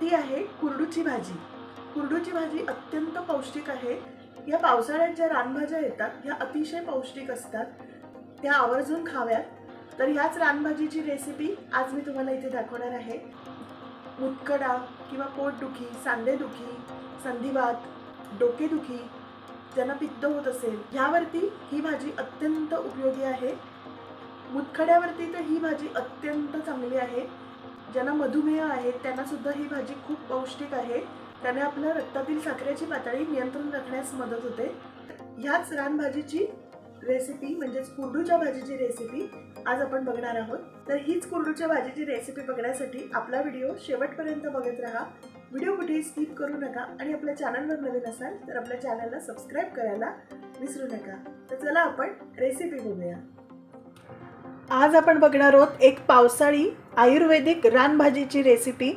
ती आहे कुरडूची भाजी. कुरडूची भाजी अत्यंत पौष्टिक आहे. या पावसाळ्यात ज्या रानभाज्या येतात ह्या अतिशय पौष्टिक असतात. त्या आवर्जून खाव्यात. तर ह्याच रानभाजीची रेसिपी आज मी तुम्हाला इथे दाखवणार आहे. मुतखडा किंवा पोटदुखी सांधेदुखी संधिवात डोकेदुखी ज्यांना पित्त होत असेल ह्यावरती ही भाजी अत्यंत उपयोगी आहे. मुतखड्यावरती तर ही भाजी अत्यंत चांगली आहे. ज्यांना मधुमेह आहे त्यांना सुद्धा ही भाजी खूप पौष्टिक आहे. त्याने आपल्या रक्तातील साखरेची पातळी नियंत्रण राखण्यास मदत होते. ह्याच रानभाजीची रेसिपी म्हणजेच कुरडूच्या भाजीची रेसिपी आज आपण बघणार आहोत. तर हीच कुरडूच्या भाजीची रेसिपी बघण्यासाठी आपला व्हिडिओ शेवटपर्यंत बघत राहा. व्हिडिओ कुठेही स्किप करू नका आणि आपल्या चॅनलवर नवीन असाल तर आपल्या चॅनलला सबस्क्राईब करायला विसरू नका. तर चला आपण रेसिपी बघूया. आज आपण बघणार आहोत एक पावसाळी आयुर्वेदिक रानभाजीची रेसिपी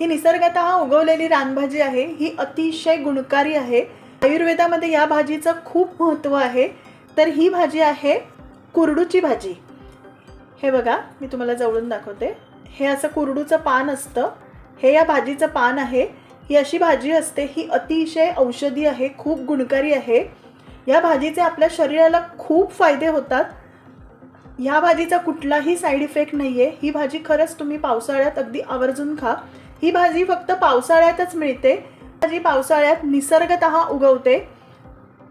ही निसर्गत उगवलेली रानभाजी आहे. ही अतिशय गुणकारी आहे. आयुर्वेदामध्ये या भाजीचं खूप महत्त्व आहे. तर ही भाजी आहे कुरडूची भाजी. हे बघा मी तुम्हाला जवळून दाखवते. हे असं कुरडूचं पान असतं. हे या भाजीचं पान आहे. ही अशी भाजी असते. ही अतिशय औषधी आहे. खूप गुणकारी आहे. या भाजीचे आपल्या शरीराला खूप फायदे होतात. ह्या भाजीचा कुठलाही साईड इफेक्ट नाही आहे ही भाजी खरंच तुम्ही पावसाळ्यात अगदी आवर्जून खा. ही भाजी फक्त पावसाळ्यातच मिळते. भाजी पावसाळ्यात निसर्गत उगवते.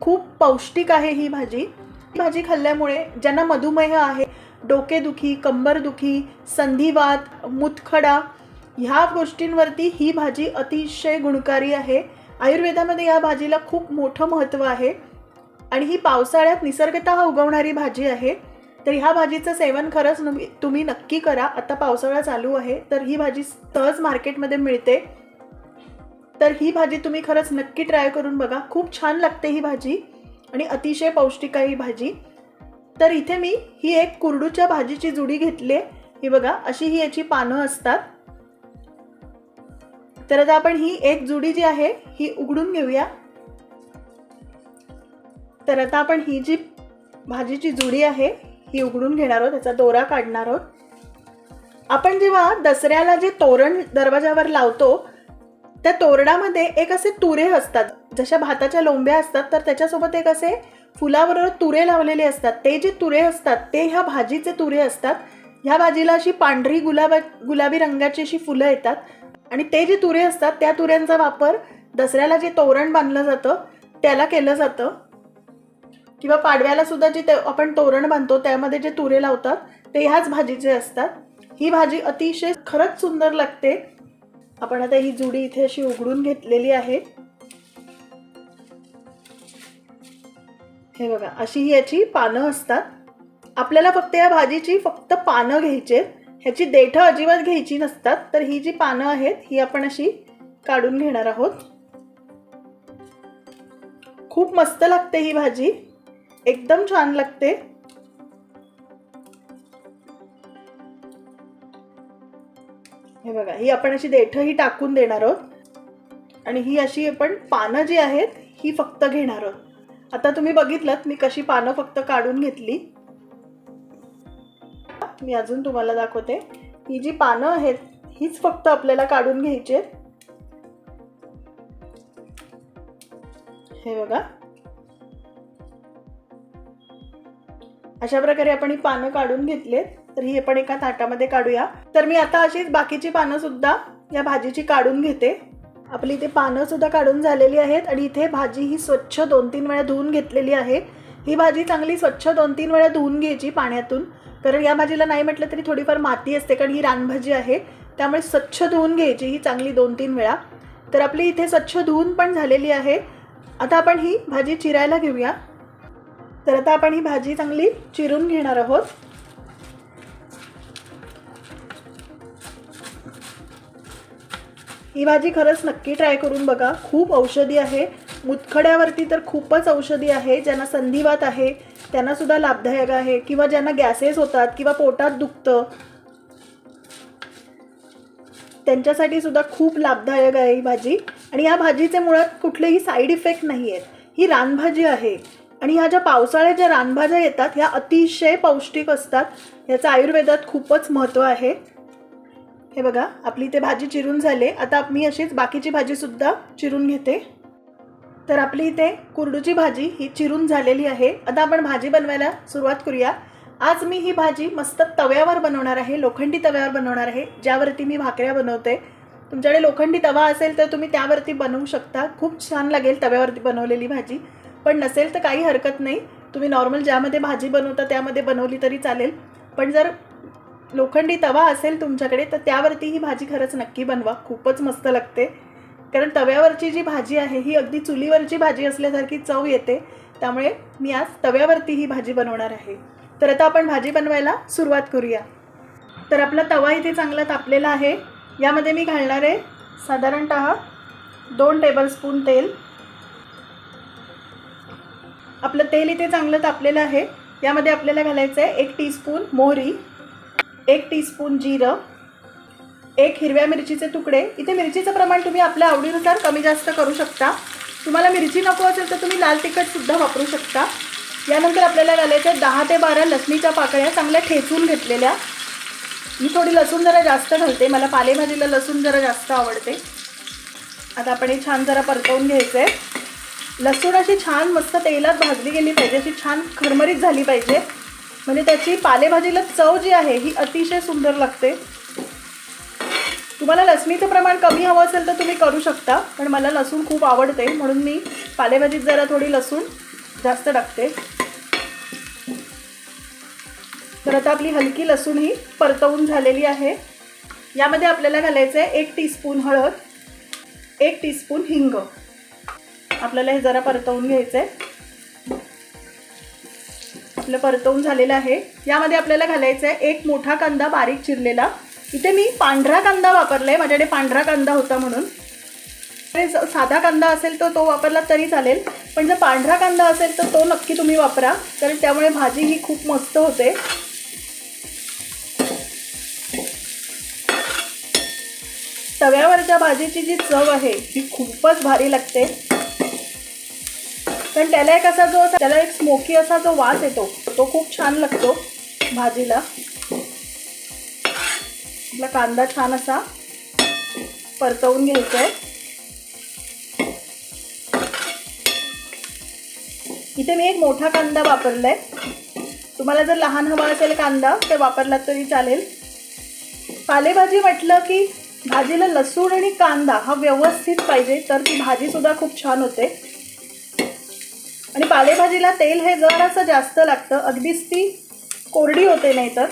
खूप पौष्टिक आहे ही भाजी. ही भाजी खाल्ल्यामुळे ज्यांना मधुमेह आहे डोकेदुखी कंबरदुखी संधिवात मुतखडा ह्या गोष्टींवरती ही भाजी अतिशय गुणकारी आहे. आयुर्वेदामध्ये या भाजीला खूप मोठं महत्त्व आहे. आणि ही पावसाळ्यात निसर्गतः उगवणारी भाजी आहे. तर ह्या भाजीचं सेवन खरंच तुम्ही नक्की करा. आता पावसाळा चालू आहे तर ही भाजी सहज मार्केटमध्ये मिळते. तर ही भाजी तुम्ही खरंच नक्की ट्राय करून बघा. खूप छान लागते ही भाजी आणि अतिशय पौष्टिक आहे ही भाजी. तर इथे मी ही एक कुरडूच्या भाजीची जुडी घेतली आहे. ही बघा अशी ही याची पानं असतात. तर आता आपण ही एक जुडी जी आहे ही उघडून घेऊया. तर आता आपण ही जी भाजीची जुडी आहे ही उघडून घेणार आहोत त्याचा दोरा काढणार आहोत. आपण जेव्हा दसऱ्याला जे तोरण दरवाजावर लावतो त्या तोरणामध्ये एक असे तुरे असतात. जशा भाताच्या लोंब्या असतात तर त्याच्यासोबत एक असे फुलाबरोबर तुरे लावलेले असतात. ते जे तुरे असतात ते ह्या भाजीचे तुरे असतात. ह्या भाजीला अशी पांढरी गुलाबा गुलाबी रंगाची अशी फुलं येतात. आणि ते जे तुरे असतात त्या तुऱ्यांचा वापर दसऱ्याला जे तोरण बांधलं जातं त्याला केलं जातं. किंवा पाडव्याला सुद्धा जे ते- आपण तोरण बांधतो त्यामध्ये जे तुरे लावतात ते ह्याच भाजीचे असतात. ही भाजी अतिशय खरंच सुंदर लागते. आपण आता ही जुडी इथे अशी उघडून घेतलेली आहे. हे बघा अशी ही याची पानं असतात. आपल्याला फक्त या भाजीची फक्त पानं घ्यायची आहेत. ह्याची देठं अजिबात घ्यायची नसतात. तर ही जी पानं आहेत ही आपण अशी काढून घेणार आहोत. खूप मस्त लागते ही भाजी. एकदम छान लागते. हे बघा ही आपण अशी देठही टाकून देणार आहोत. आणि ही अशी आपण पानं जी आहेत ही फक्त घेणार आहोत. आता तुम्ही बघितलं मी कशी पानं फक्त काढून घेतली. मी अजून तुम्हाला दाखवते. ही जी पानं आहेत हीच फक्त आपल्याला काढून घ्यायची आहेत. हे बघा. अशा प्रकारे आपण ही पानं काढून घेतलेत. तर ही आपण एका ताटामध्ये काढूया. तर मी आता अशीच बाकीची पानं सुद्धा या भाजीची काढून घेते. आपली इथे पानं सुद्धा काढून झालेली आहेत आणि इथे भाजी ही स्वच्छ दोन तीन वेळा धुवून घेतलेली आहे. ही भाजी चांगली स्वच्छ दोन तीन वेळा धुवून घ्यायची पाण्यातून. कारण या भाजीला नाही म्हटलं तरी थोडीफार माती असते कारण ही रानभाजी आहे. त्यामुळे स्वच्छ धुवून घ्यायची ही चांगली दोन तीन वेळा. तर आपली इथे स्वच्छ धुवून पण झालेली आहे. आता आपण ही भाजी चिरायला घेऊया. तर आता आपण ही भाजी चांगली चिरून घेणार आहोत. ही भाजी खरंच नक्की ट्राय करून बघा. खूप औषधी आहे. मुतखड्यावरती तर खूपच औषधी आहे. ज्यांना संधिवात आहे त्यांना सुद्धा लाभदायक आहे. किंवा ज्यांना गॅसेस होतात किंवा पोटात दुखतं त्यांच्यासाठी सुद्धा खूप लाभदायक आहे ही भाजी. आणि या भाजीचे मुळात कुठलेही साईड इफेक्ट नाही आहेत ही रानभाजी आहे. आणि ह्या ज्या पावसाळ्यात ज्या रानभाज्या येतात ह्या अतिशय पौष्टिक असतात. ह्याचं आयुर्वेदात खूपच महत्त्व आहे. हे बघा आपली ते भाजी चिरून झाले. आता मी अशीच बाकीची भाजीसुद्धा चिरून घेते. तर आपली इथे कुरडूची भाजी ही चिरून झालेली आहे. आता आपण भाजी बनवायला सुरुवात करूया. आज मी ही भाजी मस्त तव्यावर बनवणार आहे. लोखंडी तव्यावर बनवणार आहे. ज्यावरती मी भाकऱ्या बनवते. तुमच्याकडे लोखंडी तवा असेल तर तुम्ही त्यावरती बनवू शकता. खूप छान लागेल तव्यावरती बनवलेली भाजी. पण नसेल तर काही हरकत नाही. तुम्ही नॉर्मल ज्यामध्ये भाजी बनवता त्यामध्ये बनवली तरी चालेल. पण जर लोखंडी तवा असेल तुमच्याकडे तर त्यावरती ही भाजी खरंच नक्की बनवा. खूपच मस्त लागते. कारण तव्यावरची जी भाजी आहे ही अगदी चुलीवरची भाजी असल्यासारखी चव येते. त्यामुळे मी आज तव्यावरती ही भाजी बनवणार आहे. तर आता आपण भाजी बनवायला सुरुवात करूया. तर आपला तवा इथे चांगला तापलेला आहे. यामध्ये मी घालणार आहे साधारणत दोन टेबलस्पून तेल. आपलं तेल इथे चांगलं तापलेलं आहे. यामध्ये आपल्याला घालायचं आहे एक टीस्पून मोहरी एक टीस्पून जिरं एक हिरव्या मिरचीचे तुकडे. इथे मिरचीचं प्रमाण तुम्ही आपल्या आवडीनुसार कमी जास्त करू शकता. तुम्हाला मिरची नको असेल तर तुम्ही लाल तिखटसुद्धा वापरू शकता. यानंतर आपल्याला घालायचं आहे दहा ते बारा लसणीच्या पाकळ्या चांगल्या ठेचून घेतलेल्या. मी थोडी लसूण जरा जास्त घालते. मला पालेभाजीला लसूण जरा जास्त आवडते. आता आपण हे छान जरा परतवून घ्यायचं आहे लसूण अशी छान मस्त तेलात भाजली गेली पाहिजे अशी छान खरमरीत झाली पाहिजे. म्हणजे त्याची पालेभाजीला चव जी आहे ही अतिशय सुंदर लागते. तुम्हाला लसणीचं प्रमाण कमी हवं असेल तर तुम्ही करू शकता पण मला लसूण खूप आवडते म्हणून मी पालेभाजीत जरा थोडी लसूण जास्त टाकते. तर आता आपली हलकी लसूण ही परतवून झालेली आहे. यामध्ये आपल्याला घालायचं आहे एक टीस्पून हळद एक टीस्पून हिंग. आपल्याला हे जरा परतवून घ्यायचं आहे आपलं परतवून झालेलं आहे. यामध्ये आपल्याला घालायचं आहे एक मोठा कांदा बारीक चिरलेला. इथे मी पांढरा कांदा वापरला आहे माझ्याकडे पांढरा कांदा होता म्हणून. साधा कांदा असेल तर तो वापरला तरी चालेल. पण जर पांढरा कांदा असेल तर तो नक्की तुम्ही वापरा. कारण त्यामुळे भाजी ही खूप मस्त होते. तव्यावरच्या भाजीची जी चव आहे ही खूपच भारी लागते. कारण त्याला एक असा जो त्याला एक स्मोकी असा जो वास येतो तो खूप छान लागतो भाजीला. आपला कांदा छान असा परतवून घ्यायचा आहे इथे मी एक मोठा कांदा वापरला आहे तुम्हाला जर लहान हवा असेल कांदा तर वापरलात तरी चालेल. पालेभाजी म्हटलं की भाजीला लसूण आणि कांदा हा व्यवस्थित पाहिजे तर ती भाजीसुद्धा खूप छान होते. आणि पालेभाजीला तेल हे जरासं जास्त लागतं अगदीच ती कोरडी होते नाही तर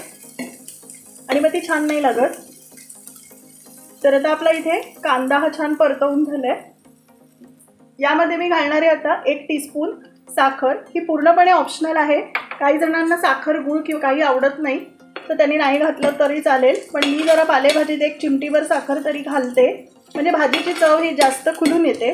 आणि मग ती छान नाही लागत. तर आता आपला इथे कांदा हा छान परतवून झालाय. यामध्ये मी घालणारे आता एक टीस्पून साखर. ही पूर्णपणे ऑप्शनल आहे. काही जणांना साखर गुळ किंवा काही आवडत नाही तर त्यांनी नाही घातलं तरी चालेल. पण मी जरा पालेभाजीत एक चिमटीवर साखर तरी घालते. म्हणजे भाजीची चव ही जास्त खुलून येते.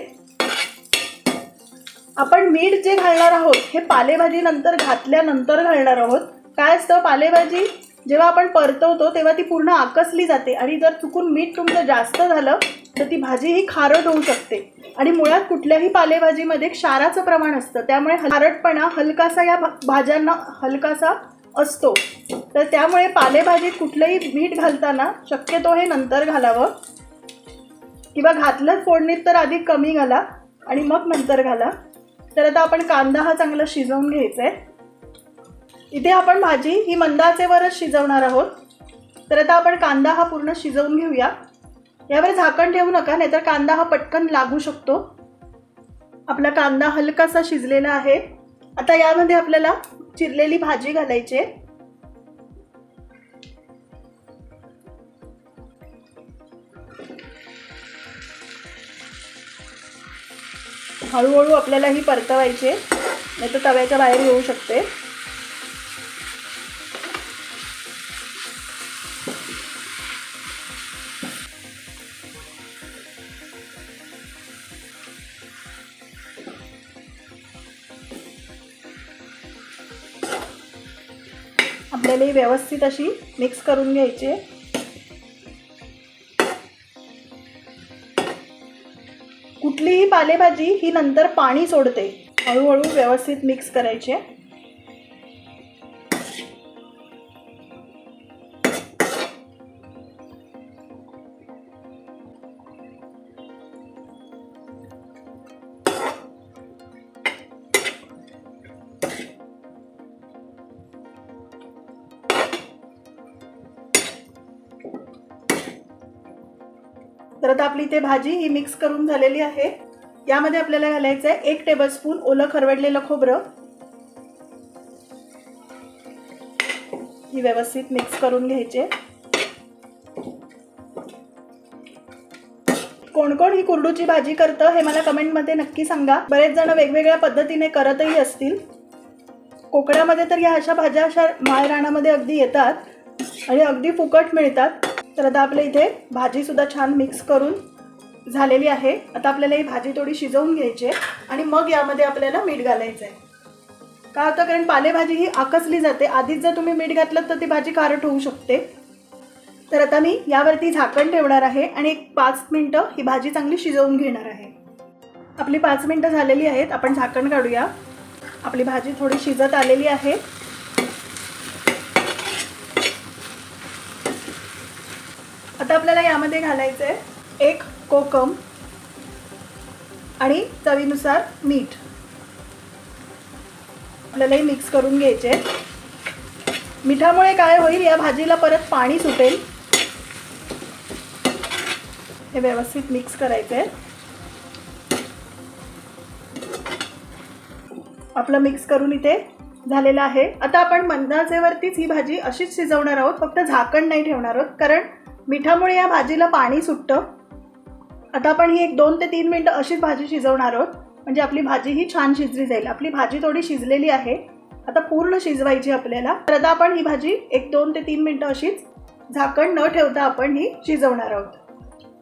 आपण मीठ जे घालणार आहोत हे पालेभाजी नंतर घातल्यानंतर घालणार आहोत. काय असतं पालेभाजी? जेव्हा आपण परतवतो तेव्हा ती पूर्ण आकसली जाते. आणि जर चुकून मीठ तुमचं जास्त झालं तर ती भाजी ही खारट होऊ शकते. आणि मुळात कुठल्याही पालेभाजीमध्ये क्षाराचं प्रमाण असतं. त्यामुळे खारटपणा हलकासा या भाज्यांना हलकासा असतो. तर त्यामुळे पालेभाजीत कुठलंही मीठ घालताना शक्यतो हे नंतर घालावं. किंवा घातलं फोडणीत तर आधी कमी घाला आणि मग नंतर घाला. तर आता आपण कांदा हा चांगला शिजवून घ्यायचा आहे इथे आपण भाजी ही मंदाचेवरच शिजवणार आहोत. तर आता आपण कांदा हा पूर्ण शिजवून घेऊया. यावर झाकण ठेवू नका नाहीतर कांदा हा पटकन लागू शकतो. आपला कांदा हलकासा शिजलेला आहे. आता यामध्ये आपल्याला चिरलेली भाजी घालायची आहे. हळूहळू आपल्याला ही परतवायची आहे. नाही तर तव्याच्या बाहेर येऊ शकते. आपल्याला ही व्यवस्थित अशी मिक्स करून घ्यायची आहे. पालेभाजी ही नंतर पाणी सोडते. हळूहळू व्यवस्थित मिक्स करायचे. तर आता आपली इथे भाजी ही मिक्स करून झालेली आहे. यामध्ये आपल्याला घालायचं आहे एक टेबलस्पून ओलं खरवडलेलं खोबरं. ही व्यवस्थित मिक्स करून घ्यायचे. कोण कोण ही कुरडूची भाजी करतं हे मला कमेंटमध्ये नक्की सांगा. बरेच जण वेगवेगळ्या पद्धतीने करतही असतील. कोकणामध्ये तर या अशा भाज्या अशा माळराणामध्ये अगदी येतात आणि अगदी फुकट मिळतात. तर आता आपल्या इथे भाजीसुद्धा छान मिक्स करून झालेली आहे. आता आपल्याला ही भाजी थोडी शिजवून घ्यायची आहे आणि मग यामध्ये आपल्याला मीठ घालायचं आहे. का होतं कारण पालेभाजी ही आकसली जाते. आधीच जर तुम्ही मीठ घातलं तर ती भाजी खारट होऊ शकते. तर आता मी यावरती झाकण ठेवणार आहे आणि एक पाच मिनटं ही भाजी चांगली शिजवून घेणार आहे. आपली पाच मिनटं झालेली आहेत. आपण झाकण काढूया. आपली भाजी थोडी शिजत आलेली आहे. आता आपल्याला यामध्ये घालायचं आहे. एक कोकम आणि चवीनुसार मीठ. आपल्यालाही मिक्स करून घ्यायचे. मिठामुळे काय होईल या भाजीला परत पाणी सुटेल. हे व्यवस्थित मिक्स करायचं आहे आपलं मिक्स करून इथे झालेलं आहे. आता आपण मंदाचेवरतीच ही भाजी अशीच शिजवणार आहोत. फक्त झाकण नाही ठेवणार आहोत. कारण मिठामुळे या भाजीला पाणी सुटतं. आता आपण ही एक दोन ते तीन मिनटं अशीच भाजी शिजवणार आहोत. म्हणजे आपली भाजी ही छान शिजली जाईल. आपली भाजी थोडी शिजलेली आहे. आता पूर्ण शिजवायची आपल्याला. तर आता आपण ही भाजी एक दोन ते तीन मिनटं अशीच झाकण न ठेवता आपण ही शिजवणार आहोत.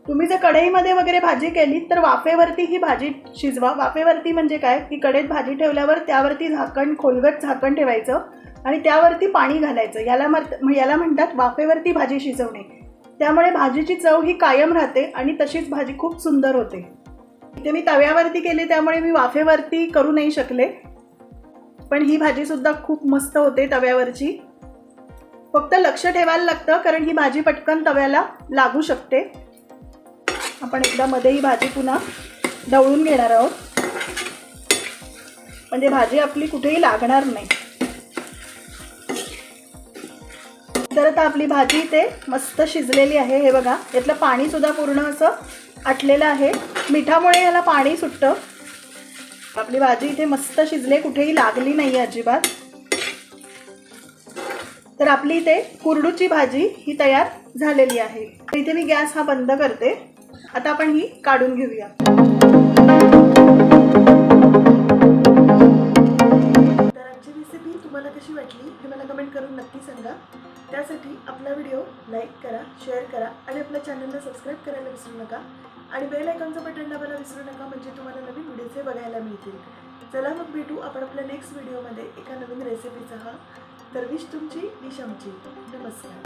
तुम्ही जर कढईमध्ये वगैरे भाजी केली तर वाफेवरती ही भाजी शिजवा. वाफेवरती म्हणजे काय? की कढईत भाजी ठेवल्यावर त्यावरती झाकण खोलगट झाकण ठेवायचं आणि त्यावरती पाणी घालायचं. याला मर याला म्हणतात वाफेवरती भाजी शिजवणे. त्यामुळे भाजीची चव ही कायम राहते आणि तशीच भाजी खूप सुंदर होते. इथे मी तव्यावरती केली त्यामुळे मी वाफेवरती करू नाही शकले. पण ही भाजीसुद्धा खूप मस्त होते तव्यावरची. फक्त लक्ष ठेवायला लागतं कारण ही भाजी पटकन तव्याला लागू शकते. आपण एकदा मध्ये ही भाजी पुन्हा ढवळून घेणार आहोत. म्हणजे भाजी आपली कुठेही लागणार नाही. तर आपली भाजी इथे मस्त शिजलेली आहे. हे बघा यातलं पाणी सुद्धा पूर्ण असं आटलेलं आहे. मिठामुळे याला पाणी सुटतं. आपली भाजी इथे मस्त शिजले कुठेही लागली नाही अजिबात. तर आपली इथे कुरडूची भाजी ही तयार झालेली आहे. तर इथे मी गॅस हा बंद करते. आता आपण ही काढून घेऊया. तर आजची रेसिपी तुम्हाला कशी वाटली हे मला कमेंट करून नक्की सांगा. त्यासाठी आपला व्हिडिओ लाईक करा शेअर करा आणि आपल्या चॅनलला सबस्क्राईब करायला विसरू नका. आणि बेल आयकॉनचं बटन दाबायला विसरू नका म्हणजे तुम्हाला नवीन व्हिडिओचे बघायला मिळतील. चला मग भेटू आपण आपल्या नेक्स्ट व्हिडिओमध्ये एका नवीन रेसिपीसह तर विश तुमची विश आमची. नमस्कार.